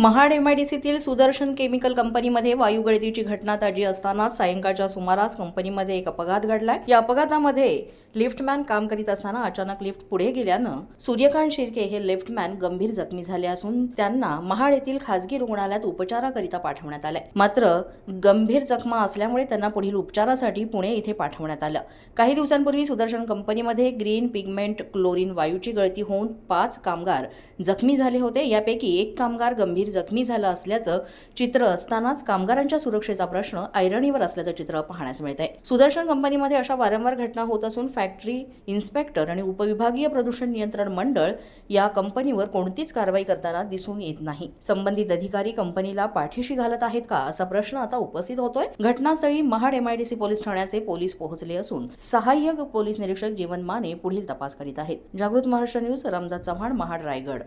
Mahad एमआयडीसीतील Sudarshan chemical कंपनीमध्ये वायू गळतीची घटना ताजी असताना सायंकाळच्या सुमारास कंपनीमध्ये एक अपघात घडलाय. या अपघातामध्ये लिफ्टमॅन काम करीत असताना अचानक लिफ्ट पुढे गेल्यानं सूर्यकांत शिर्के हे लिफ्टमॅन गंभीर जखमी झाले असून त्यांना महाड येथील खासगी रुग्णालयात उपचाराकरिता पाठवण्यात आलंय. मात्र गंभीर जखमा असल्यामुळे त्यांना पुढील उपचारासाठी पुणे इथे पाठवण्यात आलं. काही दिवसांपूर्वी सुदर्शन कंपनीमध्ये ग्रीन पिगमेंट क्लोरीन वायूची गळती होऊन पाच कामगार जखमी झाले होते. यापैकी एक कामगार गंभीर गंभीर जखमी झाला असल्याचं चित्र असतानाच कामगारांच्या सुरक्षेचा प्रश्न ऐरणीवर असल्याचं चित्र पाहण्यास मिळत आहे सुदर्शन कंपनीमध्ये अशा वारंवार घटना होत असून फॅक्टरी इन्स्पेक्टर आणि उपविभागीय प्रदूषण नियंत्रण मंडळ या कंपनीवर कोणतीच कारवाई करताना दिसून येत नाही. संबंधित अधिकारी कंपनीला पाठीशी घालत आहेत का असा प्रश्न आता उपस्थित होतोय. घटनास्थळी महाड एमआयडीसी पोलीस ठाण्याचे पोलीस पोहोचले असून सहाय्यक पोलीस निरीक्षक जीवन माने पुढील तपास करीत आहेत. जागृत महाराष्ट्र न्यूज रामदास चव्हाण महाड रायगड.